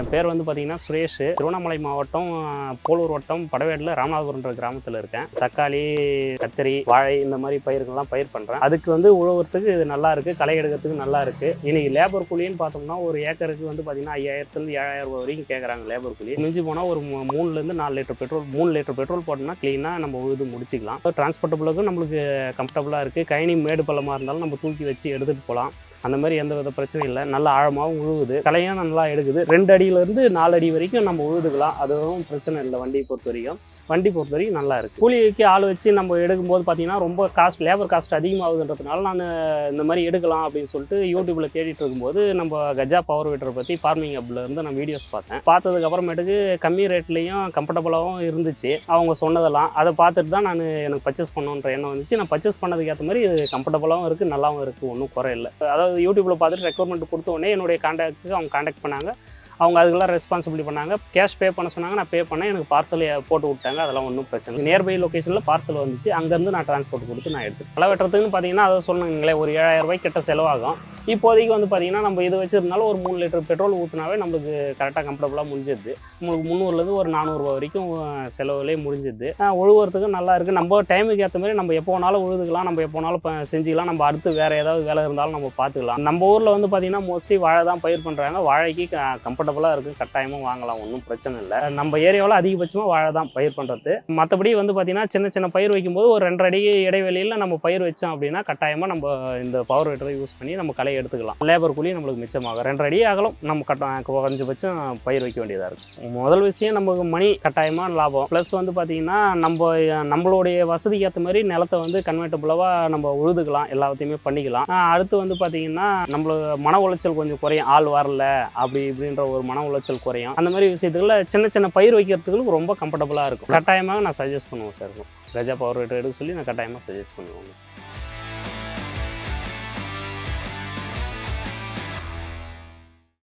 என் பேர் வந்து பார்த்தீங்கன்னா சுரேஷ். திருவண்ணாமலை மாவட்டம் போலூர் வட்டம் படவேடில் ராமநாதபுரம்ன்ற கிராமத்தில் இருக்கேன். தக்காளி கத்திரி வாழை இந்த மாதிரி பயிர்கள்லாம் பயிர் பண்ணுறேன் அதுக்கு வந்து உழவுறதுக்கு இது நல்லா இருக்குது களை எடுக்கிறதுக்கு நல்லா இருக்குது இன்றைக்கி லேபர் கூலின்னு பார்த்தோம்னா ஒரு ஏக்கருக்கு வந்து பார்த்தீங்கன்னா ஐயாயிரத்துலேருந்து ஏழாயிரம் ரூபாய் வரைக்கும் கேட்குறாங்க லேபர் கூலி. மிஞ்சி போனால் ஒரு மூணுலேருந்து நாலு லிட்டர் பெட்ரோல் மூணு லிட்டர் பெட்ரோல் போட்டோம்னா க்ளீனாக நம்ம உழுது முடிச்சிக்கலாம். டிரான்ஸ்போர்ட்டபுளுக்கும் நம்மளுக்கு கம்ஃபர்டபுளாக இருக்குது கைனி மேடு பள்ளமாக இருந்தாலும் நம்ம தூக்கி வச்சு எடுத்துகிட்டு போகலாம். அந்த மாதிரி எந்த வித பிரச்சனையும் இல்லை. நல்லா ஆழமாகவும் உழுவுது. கலையும் நல்லா எடுக்குது. ரெண்டு அடியிலேருந்து நாலு அடி வரைக்கும் நம்ம உழுதுக்கலாம். அதுவும் பிரச்சனை இல்லை வண்டியை பொறுத்த வரைக்கும். வண்டி பொறுத்த வரைக்கும் நல்லா இருக்குது கூலிக்கு ஆள் வச்சு நம்ம எடுக்கும்போது பார்த்தீங்கன்னா ரொம்ப காஸ்ட் லேபர் காஸ்ட் அதிகமாகுதுன்றதுனால நான் இந்த மாதிரி எடுக்கலாம் அப்படின்னு சொல்லிட்டு யூடியூப்பில் தேடிட்டு இருக்கும்போது நம்ம கஜா பவர் வீட்டரை பற்றி ஃபார்மிங் ஹப்ல இருந்து நான் வீடியோஸ் பார்த்தேன். பார்த்ததுக்கு அப்புறமேட்டுக்கு கம்மி ரேட்லேயும் கம்ஃபர்டபுளாகவும் இருந்துச்சு. அவங்க சொன்னதெல்லாம் அதை பார்த்துட்டு தான் நான் எனக்கு பர்ச்சேஸ் பண்ணுன்ற எண்ணம் வந்துச்சு. நான் பர்ச்சேஸ் பண்ணதுக்கு ஏற்ற மாதிரி இது கம்ஃபர்டபுளாகவும் இருக்குது நல்லாவும் இருக்குது ஒன்றும் குறையில்லை அதாவது யூடியூப்பில் பார்த்துட்டு ரெக்குவயர்மெண்ட் கொடுத்த உடனே என்னுடைய கான்டாக்ட்டுக்கு அவங்க காண்டாக்ட் பண்ணாங்க. அவங்க அதுக்கெல்லாம் ரெஸ்பான்சிபிலிட்டி பண்ணாங்க. கேஷ் பே பண்ண சொன்னாங்க. நான் பே பண்ணேன். எனக்கு பார்சல் போட்டு விட்டாங்க. அதெல்லாம் ஒன்றும் பிரச்சனை நியர்பை லொக்கேஷனில் பார்சல் வந்துச்சு. அங்கேருந்து நான் டிரான்ஸ்போர்ட் கொடுத்து நான் எடுத்து களை வெட்டுறதுக்குன்னு பார்த்தீங்கன்னா அதை சொன்னாங்களே ஒரு ஏழாயிரம் ரூபாய் கிட்ட செலவாகும். இப்போதைக்கு வந்து பார்த்தீங்கன்னா நம்ம இது வச்சுருந்தாலும் ஒரு மூணு லிட்டர் பெட்ரோல் ஊற்றினாவே நம்மளுக்கு கரெக்டாக கம்ஃபர்டபுளாக முடிஞ்சிடுது உங்களுக்கு முந்நூறுலேருந்து ஒரு நானூறுரூவா வரைக்கும் செலவுலேயே முடிஞ்சிடுது உழுவுறதுக்கு நல்லா இருக்குது நம்ம டைமுக்கு ஏற்ற மாதிரி நம்ம எப்போ வேணாலும் உழுதுக்கலாம். நம்ம எப்போ வேணாலும் செஞ்சுக்கலாம். நம்ம அடுத்து வேறு ஏதாவது வேலை இருந்தாலும் நம்ம பார்த்துக்கலாம் நம்ம ஊரில் வந்து பார்த்தீங்கன்னா மோஸ்ட்லி வாழை தான் பயிர் பண்ணுறாங்க வாழைக்கு கம்ஃபர்டபுளாக இருக்குது கட்டாயமாக வாங்கலாம். ஒன்றும் பிரச்சனை இல்லை. நம்ம ஏரியாவில் அதிகபட்சமாக வாழை தான் பயிர் பண்ணுறது மற்றபடி வந்து பார்த்திங்கன்னா சின்ன சின்ன பயிர் வைக்கும்போது ஒரு ரெண்டரை அடி இடைவெளியில் நம்ம பயிர் வச்சோம் அப்படின்னா கட்டாயமாக நம்ம இந்த பவர் வெட்டரை யூஸ் பண்ணி நம்ம களை எடுத்துக்கலாம். லேபர் கூலி நம்மளுக்கு மிச்சமாகும். ரெண்டரை அடி அகலம் நம்ம கட்ட குறைஞ்சபட்சம் பயிர் வைக்க வேண்டியதாக இருக்கும். முதல் விஷயம் நமக்கு மணி கட்டாயமாக லாபம். ப்ளஸ் வந்து பார்த்தீங்கன்னா நம்ம நம்மளுடைய வசதிக்கு ஏற்ற மாதிரி நிலத்தை வந்து கன்வெர்ட்டபுளாக நம்ம உழுதுக்கலாம். எல்லாத்தையுமே பண்ணிக்கலாம். அடுத்து வந்து பார்த்தீங்கன்னா நம்மளுக்கு மன உளைச்சல் கொஞ்சம் குறையும். ஆள் வரல அப்படி இப்படின்ற ஒரு மன உளைச்சல் குறையும். அந்த மாதிரி விஷயத்துக்குள்ள சின்ன சின்ன பயிர் வைக்கிறதுக்கு ரொம்ப கம்ஃபர்டபுளாக இருக்கும். கட்டாயமாக நான் சஜஸ்ட் பண்ணுவேன் சார் கஜா பவர் ரேட் எடுக்க சொல்லி நான் கட்டாயமாக சஜஸ்ட் பண்ணுவேன்